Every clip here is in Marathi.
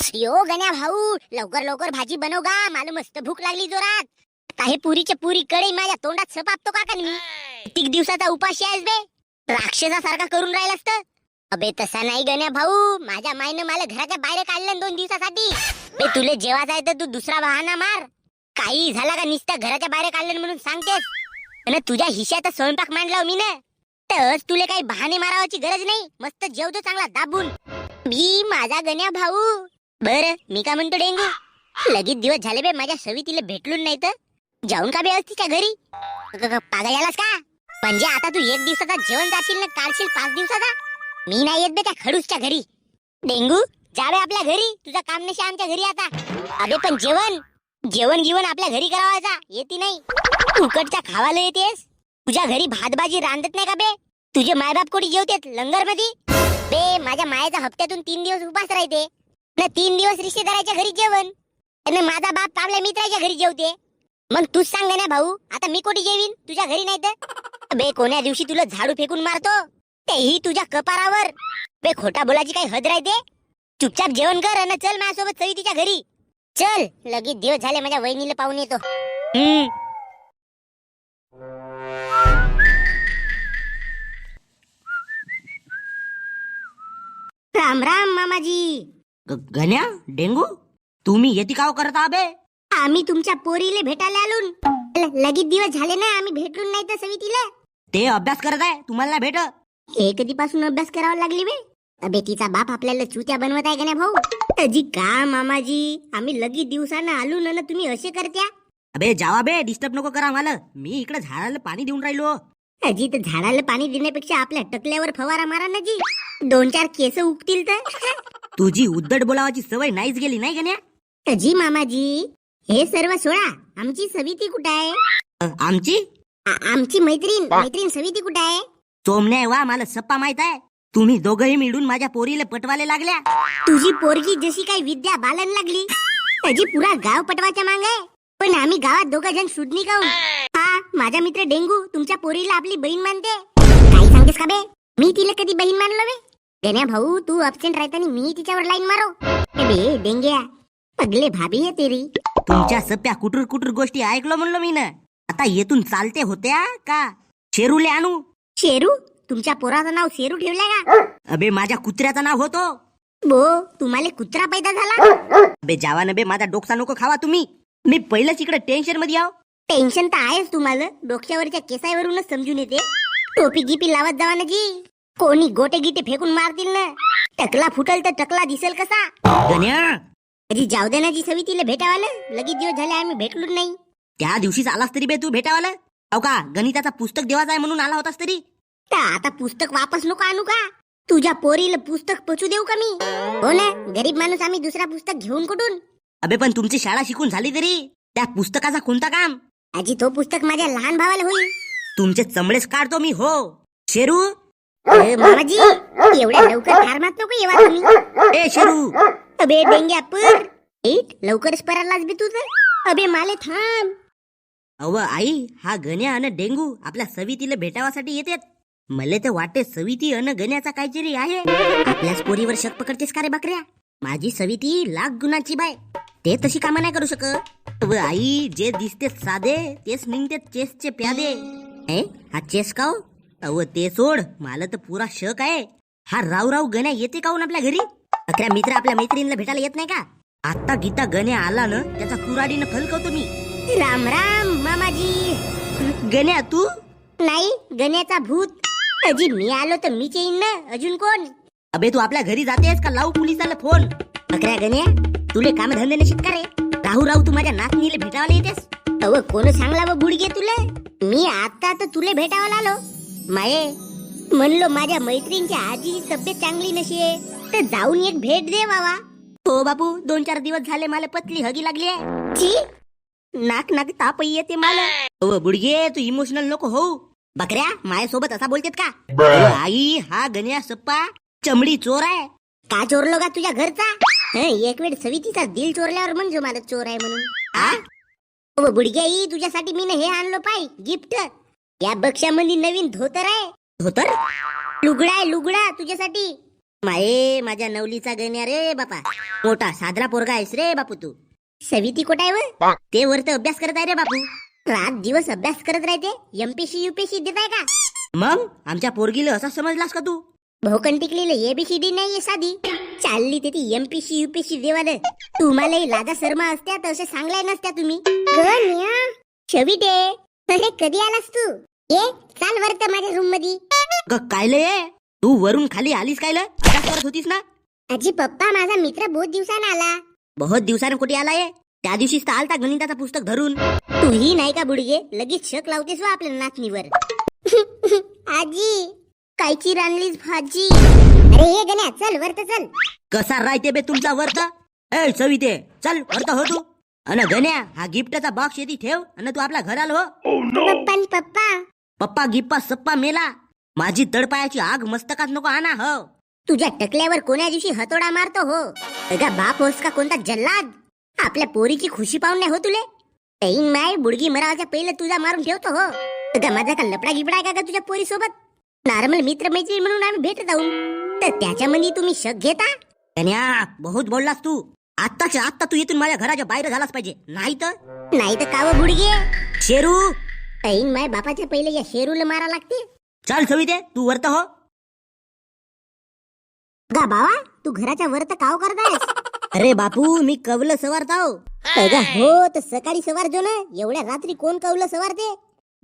यो गण्या भाऊ लवकर लवकर भाजी बनव गा मला मस्त भूक लागली जोरात. काही पुरीच्या पुरी कडे माझ्या तोंडात सपापतो का मी कितीक दिवसाचा उपाशी आहेस बे? राक्षसासारखा करून राहिला असत अबे तसा नाही गण्या भाऊ माझ्या माईनं मला घराच्या बाहेर काढलं दोन दिवसासाठी. बे तुले जेवायचं आहे तर तू दुसरा बहाना मार. काही झाला का निसत्या घराच्या बाहेर काढलं म्हणून सांगतेस? आणि तुझ्या हिश्यात स्वयंपाक मांडला मी ना तर तुले काही बहाणे मारावाची गरज नाही. मस्त जेवतो चांगला दाबून. मी माझा गण्या भाऊ बर मी का म्हणतो डेंगू? लगेच दिवस झाले बे माझ्या सवितीला भेटलून नाही तर. जाऊन का बे असती तिच्या घरी? पागल झालास का? म्हणजे आता तू एक दिवसाचा जेवण जाशील ना काढशील पाच दिवसाचा? मी नाही येत बे त्या खडूसच्या घरी. डेंगू जावे आपल्या घरी. तुझं काम नसे आमच्या घरी आता. अबे पण जेवण? जेवण गिवण आपल्या घरी करावायचा. येते नाही. उकडच्या खावाला येतेस? तुझ्या घरी भात भाजी रांधत नाही का बे? तुझे मायबाप कोणी जेवतेत लंगरमध्ये बे माझ्या मायाचा हप्त्यातून तीन दिवस उपास राहते. न तीन दिवस रिश्तेदाराच्या घरी जेवण. आणि माझा बाप आपल्या मित्राच्या घरी जेवते. मग तूच सांग ना भाऊ आता मी कोठे जेवीन? तुझ्या घरी नाही तर? बे कोण्या दिवशी तुला झाडू फेकून मारतो? तेही तुझ्या कपारावर. बे खोटा बोलायची काही हद राहते? चुपचाप जेवण कर आणि चल माझ्यासोबत चवी तिच्या घरी. चल लगेच दिवस झाले माझ्या वहिनीला पाहून येतो. हम्म. राम राम मामाजी. गण्या डेंगू? तुम्ही येते काव करत आबे? आम्ही तुमच्या पोरीले भेटायला आलो ल- लगेच दिवस झाले ना आम्ही भेटून नाही तर सवितीला ते अभ्यास करत आहे तुम्हाला नाही भेट हे कधीपासून अभ्यास करावा लागली बे? अबे तिचा बाप आपल्याला चुत्या बनवत आहे का नाही भाऊ? अजी का मामाजी आम्ही लगेच दिवसानं आलो ना ना तुम्ही असे करत्या? अबे जावा बे डिस्टर्ब नको करा मला. मी इकडे झाडाला पाणी देऊन राहिलो. अजी तर झाडाला पाणी देण्यापेक्षा आपल्या टकल्यावर फवारा मारा ना जी. दोन चार केस उगतील तर. तुझी उद्धट बोलावाची सवय नाहीच गेली नाही गण्या? अजी मामाजी हे सर्व सोडा. आमची सविती कुठं आहे? आमची? आमची मैत्रीण मैत्रीण सविती कुठं आहे? सोमने वा मला सप्पा माहीत आहे. तुम्ही दोघही मिळून माझ्या पोरीला पटवाले लागल्या. तुझी पोरगी जशी काही विद्या बालन लागली त्याची पुरा गाव पटवाच्या मांग आहे. पण आम्ही गावात दोघ जण सुडणी खाऊन हा माझा मित्र डेंगू तुमच्या पोरीला आपली बहीण मानते. काही सांगतेस का बे? मी तिला कधी बहीण मानलो बे? गण्या भाऊ तू अबसेंट राहताना मी तिच्यावर लाईन मारो. बे डेंग्या. पगले भाभी आहे तेरी. तुमच्या सप्प्या कुटूर कुटूर गोष्टी ऐकलो म्हणलो मी ना. आता येथून चालते होत्या का? शेरूले आणू. शेरू? तुमच्या पोराचं नाव शेरू ठेवलंय का? अबे माझ्या कुत्र्याचं नाव होतो. बो तुम्हाला कुत्रा पैदा झाला? अबे जावा न बे माझा डोकसा नको खावा तुम्ही. मी पहिलंच इकडे टेन्शनमध्ये आहो. टेन्शन तर आहेच तुम्हाला. डोक्यावरच्या केसावरूनच समजून येते. टोपी गिपी लावत जावा ना जी. कोणी गोटे गिटे फेकून मारतील ना? टकला फुटल तर टकला दिसेल कसा? गण्या अजी जाऊ दे ना जी सवी तिला भेटावाला. लगेच दिवस झाले आम्ही भेटलो नाही. त्या दिवशीच आलास तरी बे तू भेटावाला? अहो का गणिताचा पुस्तक देवाचा आहे म्हणून आला होतास तरी? तर आता पुस्तक वापस नको आणू का? तुझ्या पोरीला पुस्तक पोचू देऊ का मी? हो ना गरीब माणूस आम्ही दुसरा पुस्तक घेऊन कुठून? अबे पण तुमची शाळा शिकून झाली तरी? त्या पुस्तकाचा कोणता काम? आजी तो पुस्तक माझ्या लहान भावाला होईल. तुमचे चमडेच काढतो मी हो. शेरू? मामाजी एवढ्या लवकर फार्मात नको येवा तुम्ही. ए शेरू. अबे डेंग्या पर. एट लवकरच परालाच बी तुझं अबे माले थांब. अव आई हा गण्या अन डेंगू आपल्या सवितीला भेटावासाठी येतात. मले तर वाटते सविती अन गण्याचा काहीतरी आहे. आपल्याच पोरीवर शक पकडतेस का रे बकऱ्या? माझी सविती लाख गुणाची बाय. ते तशी कामं नाही करू शकत. अव आई जे दिसते साधे तेच निघते चेसचे प्यादे. ए हा चेस काव अव ते सोड. मला तर पुरा शक आहे. हा राव राव गण्या येते काऊन आपल्या घरी? अकरा मित्र आपल्या मैत्रिणीला भेटायला येत नाही का? आता गीता गण्या आला ना त्याचा कुराडीनं फलकवतो मी. राम राम मामाजी. गण्या तू? नाही गण्याचा भूत. अजी मी आलो तर मीच येईन ना? अजून कोण? अबे तू आपल्या घरी जातेस का? लावू पोलिसाला फोन. अकरा गण्या तुले काम धंदे नशीत का रे राहू राहू तू माझ्या नातनीला भेटायला येतेस. अव कोण सांगला व बुडगे तुले? मी आता तर तुले भेटावला आलो. माये म्हणलो माझ्या मैत्रिणीच्या आजीची तब्येत चांगली नशीये तर जाऊन एक भेट दे बाबा. हो बापू दोन चार दिवस झाले मला पतली हगी लागली आहे. जी नाक नाक ताप येते मला. अव बुडगे तू इमोशनल नको हो बकऱ्या माझ्यासोबत असा बोलतेत का? आई हा गण्या सप्पा चमडी चोर आहे. का चोरलो का तुझ्या घरचा? हं, एक वेळ सवितीचा दिल चोरल्यावर म्हणजे मला चोर आहे म्हणून. आ? बुडग्या ई तुझ्यासाठी मी हे आणलो पाय गिफ्ट. या बक्षामध्ये नवीन धोतर आहे. धोतर? लुगडा आहे लुगडा तुझ्यासाठी. माये माझ्या नवलीचा गण्या रे बापा. मोठा सादरा पोरगा आहेस रे बापू तू. सविती कुठे आहे व? ते वर तर अभ्यास करत आहे रे बापू. रात दिवस अभ्यास करत राहते. एमपीसी युपीसी देत आहे का? मग? आमच्या पोरगीला असा समजलास का तू? भोकन टिकलेलं एबीसीडी नाहीये साधी. चालली ते ती एमपीसी युपीसी देवाल. तुम्हालाही लाजा शर्मा असत्या तर असे सांगलाय नसत्या तुम्ही. शविटे अरे कधी आलास तू? ये चाल वरत माझ्या रूममध्ये ग कायले ये? तू वरून खाली आलीस कायलं? अभ्यास करत होतीस ना? आजी पप्पा माझा मित्र बहुत दिवसानं आला. बहुत दिवसानं कुठे आला ये? त्या दिवशीच तर आलता गणिताचं पुस्तक धरून. तूही नाही का बुडगे? लगेच शक लावतेस वा आपल्या नाचणीवर. आजी कायची रानलीस भाजी? अरे ये गण्या चल वरत चल. कसा राहते बे तुमचा वर्त ए सविते चल वर्त हो तू. अन गण्या हा गिफ्टचा बॉक्स येते ठेव अन तू आपल्या घराला हो. पप्पा न पप्पा. पप्पा गिप्पा सप्पा मेला. माझी तडपायाची आग मस्तकात नको आणा हो. तुझ्या टकल्यावर कोण्या दिवशी हतोडा मारतो हो. अगा बाप होस का कोणता जल्लाद? आपल्या पोरीची खुशी पाहून नाही हो तुले? ऐन माय बुडगी मरावाच्या पहिलं तुझा मारून ठेवतो हो. अगा माझा का लपडा गिपडा आहे का ग तुझ्या पोरी सोबत नॉर्मल मित्र मैत्री म्हणून आम्ही भेट जाऊ. तर त्याच्यामध्ये तुम्ही शक घेता? गण्या बहुत बोललास तू. आत्ताच्या आत्ता तू इथून माझ्या घराच्या बाहेर झालाच पाहिजे. नाही तर नाही तर काव बुडगे? शेरू? ऐन माय बापाच्या पहिले या शेरूला मारा लागते. चल सविते तू वर्त हो. गा बावा तू घराच्या वर तर काव करतायस. अरे बापू मी कवलं सवारताव अगा हो तर सकाळी सवारजो ना. एवढ्या रात्री कोण कवलं सवारते?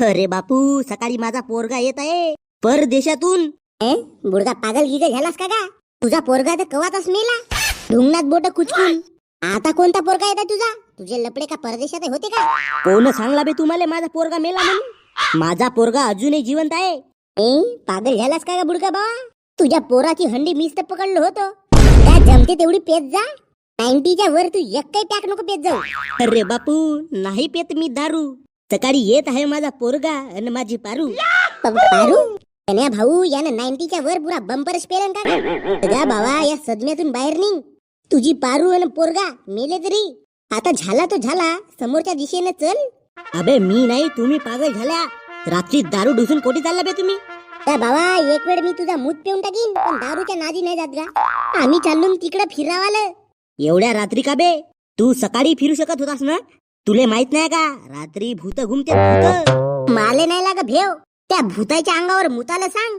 अरे बापू सकाळी माझा पोरगा येत आहे. परदेशातून. ए बुडगा पागल गिगल झालास का गा? तुझा पोरगा तर कवातच मेला. ढुंगणात बोट कुचकून आता कोणता पोरगा येता तुझा? तुझे लपडे का परदेशात होते का? कोण सांगला बे तुम्हाला माझा पोरगा मेला म्हणून? माझा पोरगा अजूनही जिवंत आहे. ए पागल झालास का बुडका बाबा तुझ्या पोराची हंडी मीच तर पकडलं होतं. काय जमते तेवढी पेत जा. नाईन्टीच्या वर तू एक काही पॅक नको पेत जाऊ. अरे बापू नाही पेत मी दारू. सकाळी येत आहे माझा पोरगा आणि माझी पारू. पारू? भाऊ यानं नाईन्टीच्या वर पुरा बंपर पेलन का बाबा या सदम्यातून बाहेर निघ. तुझी पारू आणि पोरगा मेले तरी. आता झाला तो झाला समोरच्या दिशेने चल. अबे मी नाही तुम्ही पागल झाल्या. रात्री दारू ढुसून कोटी चालला बे तुम्ही? ए बाबा एक वेळ मी तुझा मूत पिऊन टाकीन पण दारूच्या नादी नाही जात गा. आम्ही चाललो तिकडे फिरावालं. एवढ्या रात्री का बे? तू सकाळी फिरू शकत होतास ना? तुले माहीत नाही का? रात्री भूत घुमते भूत. माले नाही लाग भेव. त्या भूताच्या अंगावर मुताला सांग.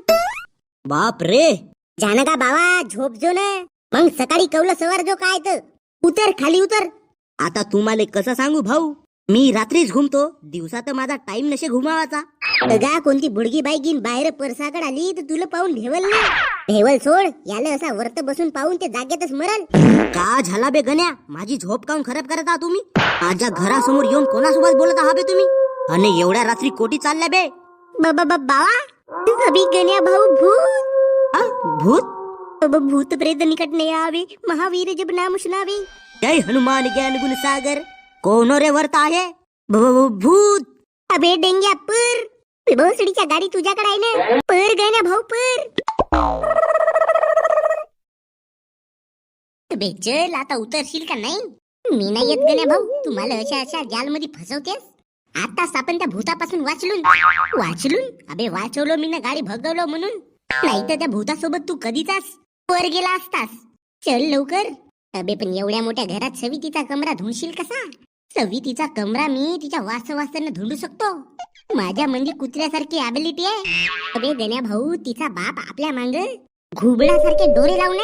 बाप रे! जाण का बाबा? झोप जो ना. मग सकाळी कवलं सवार जो काय तर. उतर खाली उतर. आता तुम्हाला कसं सांगू भाऊ? मी रात्रीच घुमतो. दिवसा तर माझा टाइम नसे घुमावाचा. गा कोणती बुडगी बाई घेऊन बाहेर परसाकड आली तर तुला पाहून भेवल ना. भेवल सोड याला असा वर्त बसून पाहून ते जागेतच मरल का झाला बे गण्या? माझी झोप काऊन खराब करत आहात तुम्ही? माझ्या घरासमोर येऊन कोणासोबत बोलत आहात बे तुम्ही? आणि एवढ्या रात्री कोटी चालल्या बे. बाबा बा- बाबा अभी गण्या भाऊ भूत. आ, भूत? भूत प्रेत निकट नहीं आवे महावीर जब नाम सुनावे जय हनुमान ज्ञान गुण सागर कोण रे वर्त आहे भूत अबे डेंग्या पर भोसडीच्या गाडी तुझ्याकडे आहे ना पर गण्या भाऊ पर अबे चल आता उतरशील का नाही मी नाही येत गण्या भाऊ तुम्हाला अशा अशा जाल मध्ये फसवतेस आताच आपण त्या भूतापासून वाचलून वाचलून अबे वाचवलो मी ना गाडी भगवलो म्हणून नाही तर त्या भूतासोबत तू कधीचाच वर गेला असतास. चल लवकर. अबे पण एवढ्या मोठ्या घरात सवितीचा कमरा धुंशील कसा? सवितीचा कमरा मी तिच्या वासवासानं धुंडू शकतो. माझ्या म्हणजे कुत्र्यासारखी ॲबिलिटी आहे. अबे गण्या भाऊ तिचा बाप आपल्या मांग घुबडासारखे डोरे लावून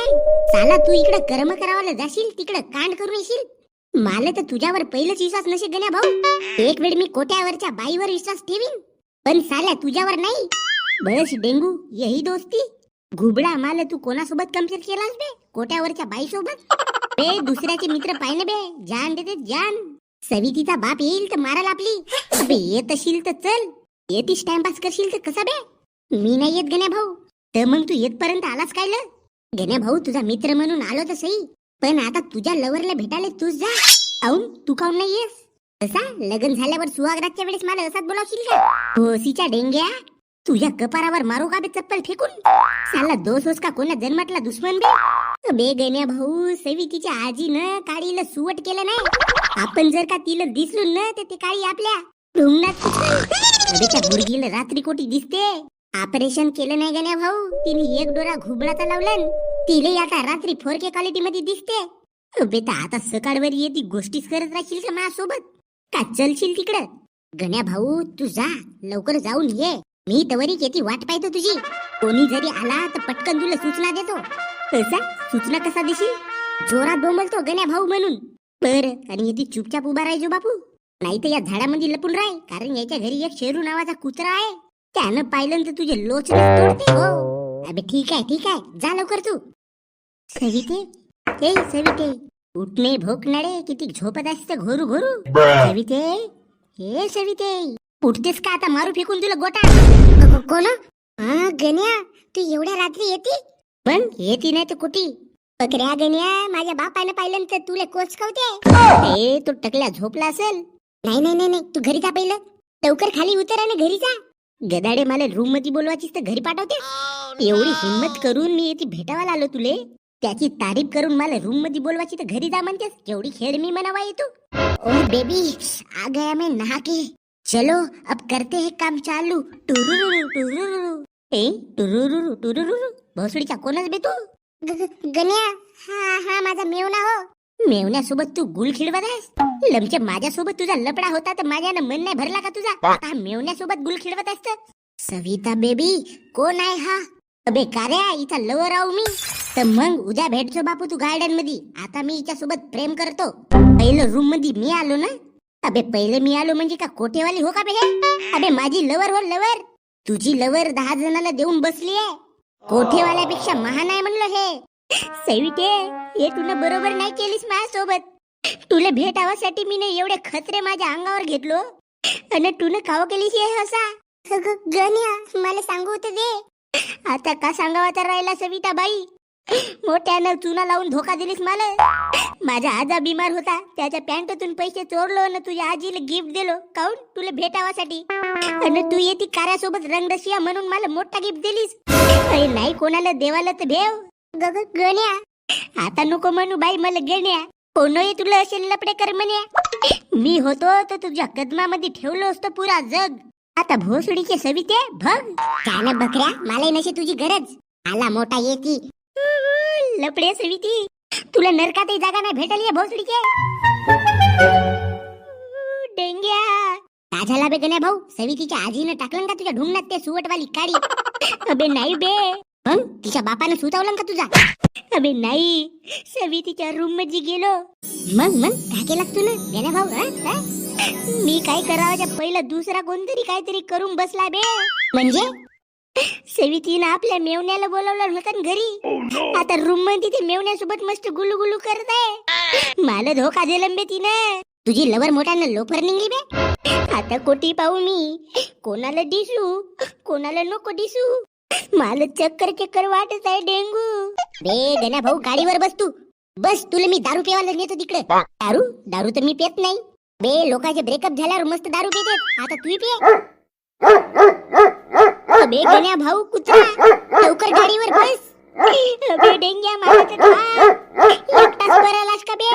चाला तू इकडे कर्म करावाला जाशील तिकडे कांड करून येशील. मला तर तुझ्यावर पहिलंच विश्वास नसे गण्या भाऊ. एक वेळ मी कोट्यावरच्या बाईवर विश्वास ठेवीन. पण साल्या तुझ्यावर नाही. बस डेंगू यही दोस्ती. घुबडा माल तू कोणासोबत कंपेअर केलास बे? कोट्यावरच्या बाई सोबत बे दुसऱ्याचे मित्र पाहिजे बे. जान देते जान. सवितीचा बाप येईल तर माराल आपली. अबे येत असशील तर चल. येतीस टाइमपास करशील तर कसा बे? मी नाही येत गण्या भाऊ. तर मग तू येतपर्यंत आलास काय गण्या भाऊ तुझा मित्र म्हणून आलो तर सही. पण आता तुझ्या लवरला भेटायला तूच जा. औन तू काऊन नाही येस? असा लग्न झाल्यावर सुहागरातच्या वेळेस मला असाच बोलावशील का होसीच्या डेंग्या? तुझ्या कपारावर मारू का बे चप्पल फेकून? साला दोस होस का कोणा जन्मातला दुश्मन बे? बे गण्या भाऊ सवितीच्या आजीनं काळीला सुवट केलं नाही. आपण जर का तिला दिसलो ना तर ते काळी आपल्या ढुंगणात मुलगीला रात्री कोटी दिसते. ऑपरेशन केलं नाही गण्या भाऊ. तिने एक डोरा घुबडाचा लावलं तिले आता रात्री फोर के क्वालिटी मध्ये दिसते. बेटा आता सकाळवर येते गोष्टीच करत राहशील का माझ्यासोबत? का चलशील तिकडं? गण्या भाऊ तू जा लवकर जाऊन ये. मी तवरी येते वाट पाहतो तुझी. कोणी जरी आला तर पटकन तुला सूचना देतो. कसा सूचना कसा देशील? जोरात बोंबलतो गण्या भाऊ म्हणून. बर आणि येते चुपचाप उभा राहायचो बापू. नाही तर या झाडामध्ये लपून राह कारण याच्या घरी एक शेरू नावाचा कुत्रा आहे. त्यानं पाहिलं तर तुझे लोचने तोडते. हो. अबे ठीक आहे ठीक आहे. जा लवकर तू. सविते? हे सविते. उठणे भोकणारे किती झोपत असते घोरू घोरू. सविते? हे सविते. उठतेस का आता मारू फेकून तुला गोटा? कोण? हा गण्या तू एवढ्या रात्री येते? पण येते नाही तर कुठी? बकऱ्या गण्या माझ्या बापानं पाहिलं तर तुला कोच खावते. ए तो टकल्या झोपला असेल? नाही नाही नाही तू घरी जा पहिलं. लवकर खाली उतर आणि घरी जा. गदाडे मला रूममध्ये बोलवायचीस तर घरी पाठवते. एवढी हिंमत करून मी येथे भेटायला आलो तुले. त्याची तारीफ करून मला रूममध्ये बोलवायची तर घरी जा म्हणतेस. केवढी खेळ मी म्हणावा तू ओ बेबी आ गया मैं नहा के चलो अब करते हैं काम चालू। टुरुरुरु टुरुरुरु। ए टुरुरुरु टुरुरुरु। भोसडीचा कोणच बे तू? गण्या हा हा माझा मेवना हो। मेवण्यासोबत तू गुल खिडवत आहेस लमचे माझ्यासोबत तुझा लपडा होता तर माझ्यानं मन नाही भरला का तुझा? आता हा मेवण्यासोबत गुल खिडवत असत सविता बेबी कोण आहे हा? अबे कार्या इथं लवर आहो मी. तर मग उद्या भेटतो बापू तू गार्डनमध्ये आता मी हिच्या सोबत प्रेम करतो. पहिलं रूममध्ये मी आलो ना. अबे पहिले मी आलो म्हणजे का कोठेवाली हो का बे हे? अबे माझी लवर हो लवर तुझी लवर दहा जणाला देऊन बसली आहे. कोठेवाल्यापेक्षा महान आहे म्हणलं हे. सविते हे तुला बरोबर नाही केलीस माझ्यासोबत. तुला भेटावासाठी मी एवढे खतरे माझ्या अंगावर घेतलो. आणि तुने काव केलीस हे असा गण्या मला सांगू होतं दे. आता का सांगावा तर राहिला सविता बाई मोठ्यानं चुना लावून धोका दिलीस मला. माझा आजा बिमार होता. त्याच्या पॅन्टतून पैसे चोरलो ना तुझ्या आजीला गिफ्ट दिलो. काऊन? तुला भेटावासाठी. आणि तू येती कार्यासोबत रंगरशिया म्हणून मला मोठा गिफ्ट दिलीस. अरे नाही कोणाला देवाला तर भेव. ग- गण्या. आता नको म्हणू बाई मला गण्या. कोणही तुला असे लपडे कर म्हणे मी होतो तर तुझ्या कदमामध्ये ठेवलो असतो पुरा जग. आता भोसडीचे सविते भग. काय बकऱ्या मला नशी तुझी गरज. आला मोठा येती लपडे सविती. तुला नरकातही जागा नाही भेटली भोसडीचे? डेंग्या. काय बे गण्या भाऊ सवितीच्या आजीनं टाकलं का तुझ्या ढुंगणात ते सुवटवाली काडी? अबे नाही बे. मग तिच्या बापानं सुतावलं का तुझा? अबे नाही. सवितीच्या रूममध्ये गेलो. मग मग काय केलं तू ना गण्या भाऊ हा? मी काय करावं पहिलं दुसरा कोणतरी काहीतरी करून बसला बे. म्हणजे? सवितीनं आपल्या मेवण्याला बोलवलं होतं ना घरी. आता रूममध्ये ते मेवण्यासोबत मस्त गुलू गुलू करत आहे. मला धोका दिलं बे तिनं. तुझी लवर मोठ्यानं लोफर निघली बे. आता कोटी पाहू मी. कोणाला दिसू? कोणाला नको दिसू? मला चक्कर चक्कर वाटत आहे डेंगू. बे गण्या भाऊ गाडीवर बस तू. बस तुला मी दारू पिवायला नेतो तिकडे. दारू? दारू तर मी पेत नाही. बे लोकांचे ब्रेकअप झाल्यावर मस्त दारू पिते. आता तू पे अबे गण्या भाऊ कुत्रा लवकर गाडीवर बस अबे डेंग्या तर खा. एकटाच बरालास का बे